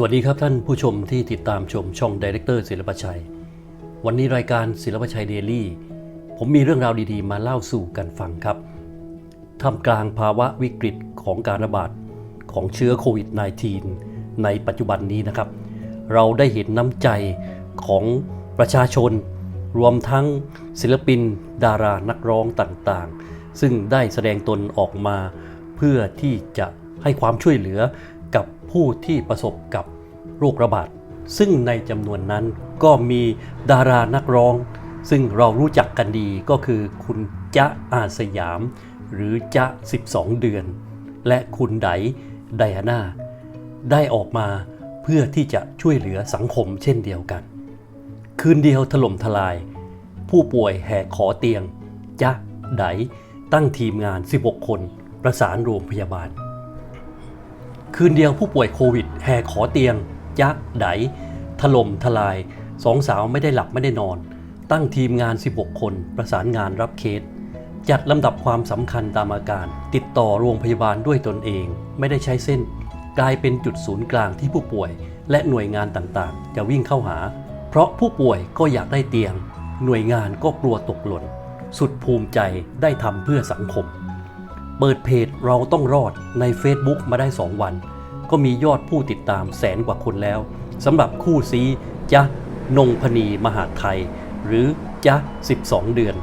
สวัสดีครับท่านผู้ชมที่ติดตามชมช่องดีเรคเตอร์ศิลปชัย วันนี้รายการศิลปชัยเดลี่ ผมมีเรื่องราวดีๆ มาเล่าสู่กันฟังครับท่ามกลางภาวะวิกฤตของการระบาดของเชื้อโควิด -19 ในปัจจุบันนี้นะครับ เราได้เห็นน้ำใจของประชาชน รวมทั้งศิลปิน ดารานักร้องต่างๆ ซึ่งได้แสดงตนออกมาเพื่อที่จะให้ความช่วยเหลือ ผู้ที่ประสบกับโรคระบาด ซึ่งในจำนวนนั้นก็มีดารานักร้อง ซึ่งเรารู้จักกันดีก็คือคุณจ๊ะอาสยาม หรือจ๊ะ 12 เดือน และคุณไดไดอาน่าได้ออกมาเพื่อที่จะช่วยเหลือสังคมเช่นเดียวกัน คืนเดียวถล่มทลาย ผู้ป่วยแห่ขอเตียง จ๊ะไดตั้งทีมงาน 16 คน ประสานโรงพยาบาล คืนเดียวผู้ป่วยโควิด แห่ขอเตียงจ๊ะไดถล่มทลายสองสาวไม่ได้หลับไม่ได้นอน ตั้งทีมงาน 16 คนประสานงานรับเคส จัดลำดับความสำคัญตามอาการ ติดต่อโรงพยาบาลด้วยตนเอง ไม่ได้ใช้เส้น กลายเป็นจุดศูนย์กลางที่ผู้ป่วย และหน่วยงานต่างๆ จะวิ่งเข้าหา เพราะผู้ป่วยก็อยากได้เตียง หน่วยงานก็กลัวตกหล่น สุดภูมิใจได้ทำเพื่อสังคม เปิดเพจเราต้องรอดใน Facebook มาได้ 2 วัน ก็มียอดผู้ติดตามแสนกว่าคนแล้วสำหรับคู่ซีจ๊ะนงพนีมหาไทย หรือจ๊ะ 12 เดือน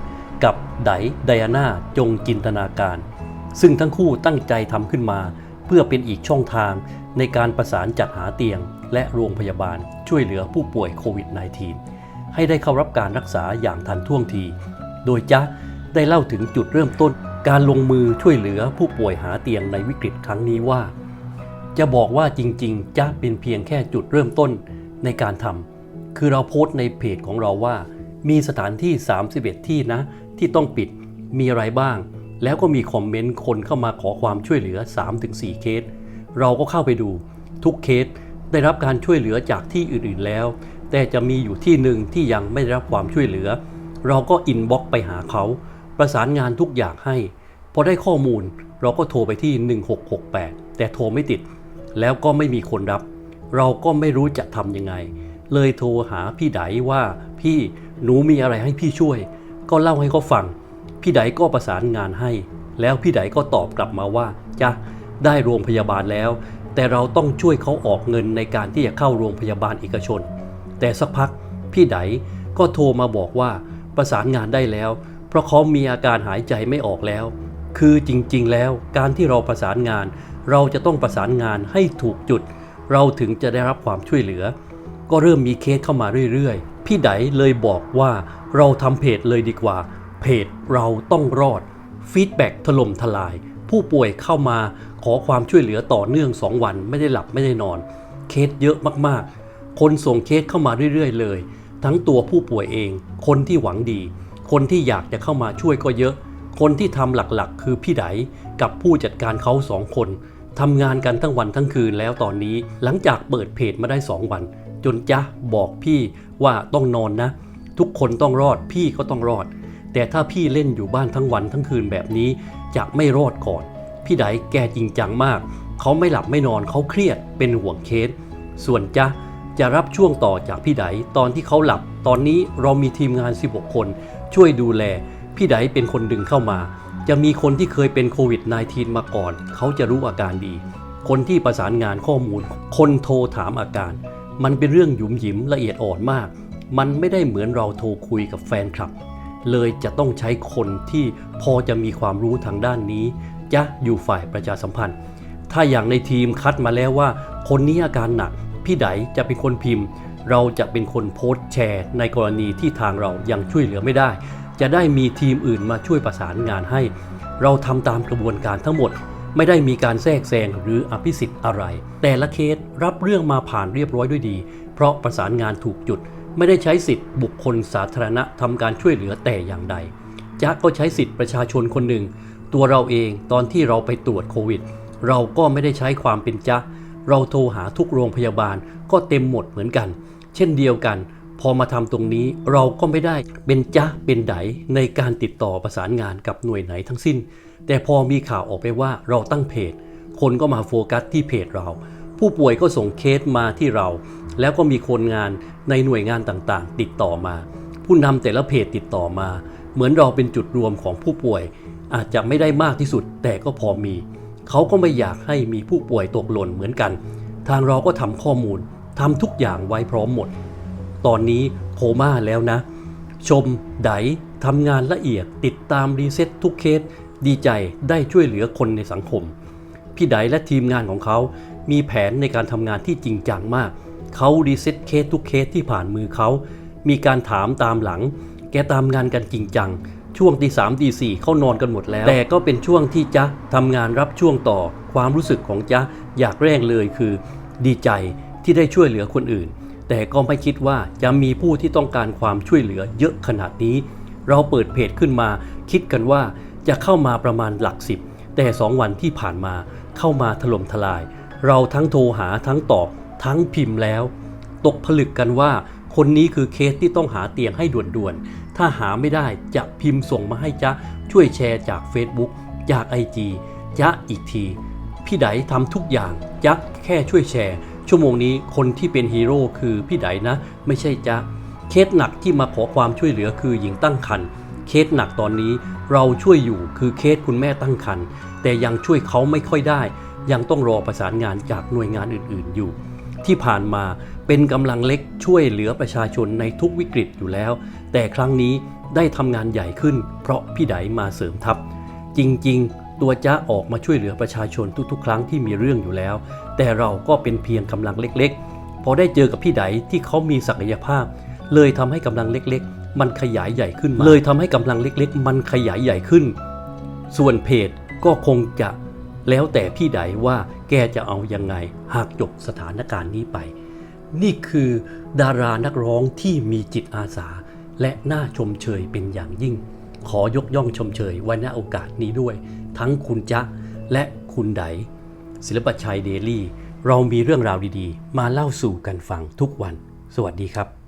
กับไดไดอาน่าจงจินตนาการ ซึ่งทั้งคู่ตั้งใจทำขึ้นมา เพื่อเป็นอีกช่องทางในการประสานจัดหาเตียง และโรงพยาบาลช่วยเหลือผู้ป่วยโควิด -19 ให้ได้เข้ารับการรักษาอย่างทันท่วงที โดยจ๊ะได้เล่าถึงจุดเริ่มต้น การลงมือช่วยเหลือผู้ป่วยหาเตียงในวิกฤตครั้งนี้ว่า จะบอกว่าจริงๆจะเป็นเพียงแค่จุดเริ่มต้นในการทำคือเราโพสต์ในเพจของเราว่า มีสถานที่ 31 ที่นะ ที่ต้องปิดมีอะไรบ้าง แล้วก็มีคอมเมนต์คนเข้ามาขอความช่วยเหลือ 3-4 เคส เราก็เข้าไปดู ทุกเคสได้รับการช่วยเหลือจากที่อื่นๆแล้ว แต่จะมีอยู่ที่หนึ่งที่ยังไม่ได้รับความช่วยเหลือ เราก็อินบ็อกไปหาเขา ประสานงานทุกอย่างให้ พอได้ข้อมูลเราก็โทรไปที่ 1668 แต่โทรไม่ติด แล้วก็ไม่มีคนรับ เราก็ไม่รู้จะทำยังไง เลยโทรหาพี่ไดว่าพี่หนูมีอะไรให้พี่ช่วย ก็เล่าให้เขาฟัง พี่ไดก็ประสานงานให้ แล้วพี่ไดก็ตอบกลับมาว่าจ้ะได้โรงพยาบาลแล้ว แต่เราต้องช่วยเขาออกเงินในการที่จะเข้าโรงพยาบาลเอกชน แต่สักพักพี่ไดก็โทรมาบอกว่าประสานงานได้แล้ว ราะเขามีอาการหายใจไม่ออกแล้ว คือจริงๆ แล้วการที่เราประสานงาน เราจะต้องประสานงานให้ถูกจุด เราถึงจะได้รับความช่วยเหลือ ก็เริ่มมีเคสเข้ามาเรื่อยๆ พี่ไดเลยบอกว่าเราทำเพจเลยดีกว่า เพจเราต้องรอดฟีดแบ็กถล่มทลาย ผู้ป่วยเข้ามาขอความช่วยเหลือต่อเนื่อง 2 วันไม่ได้หลับไม่ได้นอน เคสเยอะมากๆ คนส่งเคสเข้ามาเรื่อยๆ เลย ทั้งตัวผู้ป่วยเอง คนที่หวังดี คนที่อยากจะเข้ามาช่วยก็เยอะ คนที่ทำหลักๆ คือพี่ไดกับผู้จัดการเขาสองคนทำงานกันทั้งวันทั้งคืนแล้วตอนนี้หลังจากเปิดเพจมาได้ 2 วัน จนจ๊ะบอกพี่ว่าต้องนอนนะ ทุกคนต้องรอดพี่ก็ต้องรอด แต่ถ้าพี่เล่นอยู่บ้านทั้งวันทั้งคืนแบบนี้ จะไม่รอดก่อน พี่ไดแกจริงจังมาก เขาไม่หลับไม่นอนเขาเครียดเป็นห่วงเคส ส่วนจ๊ะจะรับช่วงต่อจากพี่ไดตอนที่เขาหลับ ตอนนี้เรามีทีมงาน 16 คน ช่วยดูแล พี่ไดเป็นคนดึงเข้ามา จะมีคนที่เคยเป็นโควิด -19 มาก่อน เขาจะรู้อาการดี คนที่ประสานงานข้อมูล คนโทรถามอาการ มันเป็นเรื่องหยุมหยิมละเอียดอ่อนมาก มันไม่ได้เหมือนเราโทรคุยกับแฟนคลับ เลยจะต้องใช้คนที่พอจะมีความรู้ทางด้านนี้ จะอยู่ฝ่ายประชาสัมพันธ์ ถ้าอย่างในทีมคัดมาแล้วว่า คนนี้อาการหนัก พี่ไดจะเป็นคนพิมพ์ เราจะเป็นคนโพสต์แชร์ ในกรณีที่ทางเรายังช่วยเหลือไม่ได้ จะได้มีทีมอื่นมาช่วยประสานงานให้ เราทำตามกระบวนการทั้งหมด ไม่ได้มีการแทรกแซงหรืออภิสิทธิ์อะไร แต่ละเคสรับเรื่องมาผ่านเรียบร้อยด้วยดี เพราะประสานงานถูกจุด ไม่ได้ใช้สิทธิ์บุคคลสาธารณะทำการช่วยเหลือแต่อย่างใดจ๊ะก็ใช้สิทธิ์ประชาชนคนหนึ่ง ตัวเราเองตอนที่เราไปตรวจโควิด เราก็ไม่ได้ใช้ความเป็นจ๊ะเราโทรหาทุกโรงพยาบาลก็เต็มหมดเหมือนกัน เช่นเดียวกัน พอมาทำตรงนี้เราก็ไม่ได้เป็นจ๊ะเป็นไดในการติดต่อประสานงานกับหน่วยไหนทั้งสิ้น แต่พอมีข่าวออกไปว่าเราตั้งเพจ คนก็มาโฟกัสที่เพจเรา ผู้ป่วยก็ส่งเคสมาที่เรา แล้วก็มีคนงานในหน่วยงานต่างๆ ติดต่อมา ผู้นำแต่ละเพจติดต่อมา เหมือนเราเป็นจุดรวมของผู้ป่วย อาจจะไม่ได้มากที่สุด แต่ก็พอมี เขาก็ไม่อยากให้มีผู้ป่วยตกหล่นเหมือนกัน ทางเราก็ทำข้อมูล ทำทุกอย่างไว้พร้อมหมด ตอนนี้โคม่าแล้วนะ ชม ไดทำงานละเอียดติดตามรีเซ็ตทุกเคส ดีใจได้ช่วยเหลือคนในสังคม พี่ไดและทีมงานของเขา มีแผนในการทำงานที่จริงจังมาก เขารีเซ็ตเคสทุกเคสที่ผ่านมือเขา มีการถามตามหลัง แกตามงานกันจริงจังช่วงตีสามตีสี่เข้านอนกันหมดแล้ว แต่ก็เป็นช่วงที่จ๊ะทำงานรับช่วงต่อความรู้สึกของจ๊ะอยากแรกเลยคือ ดีใจ ที่ได้ช่วยเหลือคนอื่น แต่ก็ไม่คิดว่าจะมีผู้ที่ต้องการความช่วยเหลือเยอะขนาดนี้ เราเปิดเพจขึ้นมา คิดกันว่าจะเข้ามาประมาณหลักสิบแต่สองวันที่ผ่านมาเข้ามาถล่มทลาย เราทั้งโทรหาทั้งตอบทั้งพิมพ์แล้ว ตกผลึกกันว่า คนนี้คือเคสที่ต้องหาเตียงให้ด่วนๆ ถ้าหาไม่ได้จะพิมพ์ส่งมาให้จ๊ะช่วยแชร์จาก Facebook จาก IG จ๊ะอีกที พี่ไดทำทุกอย่างจ๊ะแค่ช่วยแชร์ ชั่วโมงนี้คนที่เป็นฮีโร่คือพี่ไดนะ ไม่ใช่จ๊ะเคสหนักที่มาขอความช่วยเหลือคือหญิงตั้งครรภ์เคสหนักตอนนี้เราช่วยอยู่คือเคสคุณแม่ตั้งครรภ์แต่ยังช่วยเขาไม่ค่อยได้ ยังต้องรอประสานงานจากหน่วยงานอื่น ๆอยู่ ที่ผ่านมาเป็นกำลังเล็กช่วยเหลือประชาชนในทุกวิกฤตอยู่แล้ว แต่ครั้งนี้ได้ทำงานใหญ่ขึ้น เพราะพี่ไดมาเสริมทัพ จริง ๆ ตัวจ้าออกมาช่วยเหลือประชาชนทุกๆ ครั้งที่มีเรื่องอยู่แล้ว แต่เราก็เป็นเพียงกำลังเล็กๆ พอได้เจอกับพี่ไดที่เขามีศักยภาพ เลยทำให้กำลังเล็กๆ มันขยายใหญ่ขึ้นมาเลยทำให้กำลังเล็กๆ มันขยายใหญ่ขึ้น ส่วนเพจก็คงจะแล้วแต่พี่ไดว่าแกจะเอายังไงหากจบสถานการณ์นี้ไป นี่คือดารานักร้องที่มีจิตอาสา และน่าชมเชยเป็นอย่างยิ่ง ขอยกย่องชมเชยไว้ณโอกาสนี้ด้วย ทั้งคุณจ๊ะและคุณไดศิลปชัยเดลี่ เรามีเรื่องราวดีๆ มาเล่าสู่กันฟังทุกวัน สวัสดีครับ